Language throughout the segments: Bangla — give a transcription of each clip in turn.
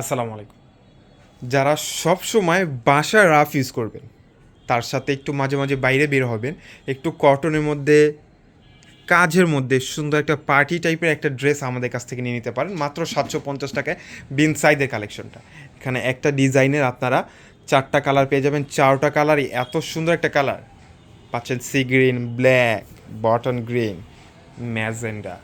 আসসালামু আলাইকুম। যারা সব সময় বাসা রাফ ইউজ করবেন, তার সাথে একটু মাঝে মাঝে বাইরে বের হবেন, একটু কটনের মধ্যে, কাজের মধ্যে সুন্দর একটা পার্টি টাইপের একটা ড্রেস আমাদের কাছ থেকে নিয়ে নিতে পারেন, মাত্র সাতশো পঞ্চাশ টাকায় বিন সাইজের কালেকশনটা এখানে একটা ডিজাইনের আপনারা চারটা কালার পেয়ে যাবেন, চারটা কালারই এত সুন্দর একটা কালার পাচ্ছেন sea green black bottle green magenta.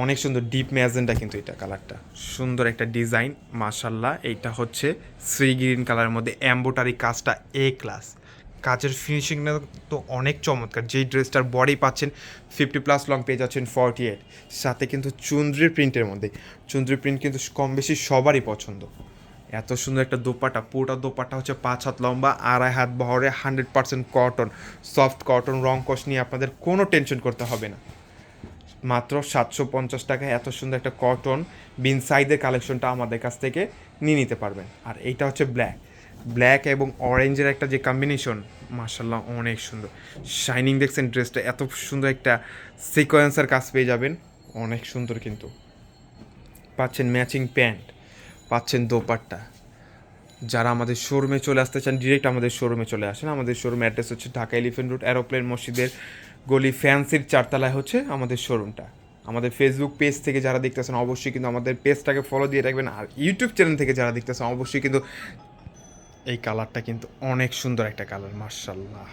অনেক সুন্দর ডিপ ম্যাজেন্ডা কিন্তু এটা কালারটা সুন্দর একটা ডিজাইন মাশাল্লাহ এইটা হচ্ছে শ্রী গ্রিন কালারের মধ্যে অ্যাম্বোটারি কাজটা এ ক্লাস কাজের ফিনিশিংটা তো অনেক চমৎকার। যেই ড্রেসটার বডি পাচ্ছেন ফিফটি প্লাস লং পেয়ে যাচ্ছেন ফর্টি এইট সাথে কিন্তু চুন্দ্রির প্রিন্টের মধ্যে। চুন্দ্রি প্রিন্ট কিন্তু কম বেশি সবারই পছন্দ। এত সুন্দর একটা দোপাটা, পুরোটা দোপাটা হচ্ছে পাঁচ হাত লম্বা, আড়াই হাত বহরে hundred percent cotton soft cotton রং কষ নিয়ে আপনাদের কোনো টেনশন করতে হবে না। মাত্র সাতশো পঞ্চাশ টাকায় এত সুন্দর একটা কটন বিন সাইজের কালেকশনটা আমাদের কাছ থেকে নিয়ে নিতে পারবেন। আর এইটা হচ্ছে ব্ল্যাক ব্ল্যাক এবং অরেঞ্জের একটা যে কম্বিনেশন মার্শাল্লাহ অনেক সুন্দর। শাইনিং দেখছেন ড্রেসটা এত সুন্দর একটা সিকোয়েন্সের কাজ পেয়ে যাবেন। অনেক সুন্দর কিন্তু। পাচ্ছেন ম্যাচিং প্যান্ট পাচ্ছেন দোপাট্টা। যারা আমাদের শোরুমে চলে আসতে চান ডিরেক্ট আমাদের শোরুমে চলে আসেন। আমাদের শোরুম অ্যাড্রেস হচ্ছে ঢাকা এলিফেন্ট রোড, অ্যারোপ্লেন মসজিদের গলি ফ্যান্সির চারতলায় হচ্ছে আমাদের শোরুমটা আমাদের ফেসবুক পেজ থেকে যারা দেখতেছেন, অবশ্যই কিন্তু আমাদের পেজটাকে ফলো দিয়ে রাখবেন। আর ইউটিউব চ্যানেল থেকে যারা দেখতেছেন, অবশ্যই কিন্তু এই কালারটা কিন্তু অনেক সুন্দর একটা কালার মার্শাল্লাহ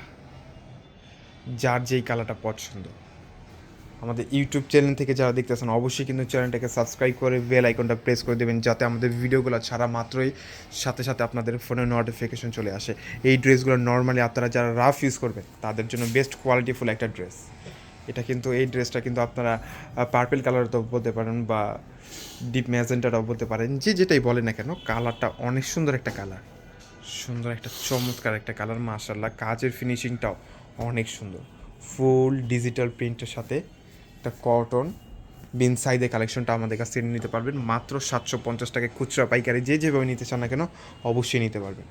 যার যেই কালারটা পছন্দ। আমাদের ইউটিউব চ্যানেল থেকে যারা দেখতেছেন, অবশ্যই কিন্তু চ্যানেলটাকে সাবস্ক্রাইব করে বেল আইকনটা প্রেস করে দেবেন, যাতে আমাদের ভিডিওগুলো ছাড়া মাত্রই সাথে সাথে আপনাদের ফোনে নোটিফিকেশন চলে আসে। এই ড্রেসগুলো নর্মালি আপনারা যারা রাফ ইউজ করবেন, তাদের জন্য বেস্ট কোয়ালিটিফুল একটা ড্রেস এটা কিন্তু, এই ড্রেসটা কিন্তু আপনারা পার্পেল কালারটাও বলতে পারেন বা ডিপ ম্যাজেন্টাটাও বলতে পারেন, যে যেটাই বলে না কেন কালারটা অনেক সুন্দর একটা কালার সুন্দর একটা, চমৎকার একটা কালার মাশাল্লাহ কাজের ফিনিশিংটাও অনেক সুন্দর। ফুল ডিজিটাল প্রিন্টের সাথে একটা কটন বিন সাইজে কালেকশনটা আমাদের কাছ থেকে নিতে পারবেন। মাত্র সাতশো পঞ্চাশ টাকায় খুচরা পাইকারি যে যেভাবে নিতে চান না কেন, অবশ্যই নিতে পারবেন।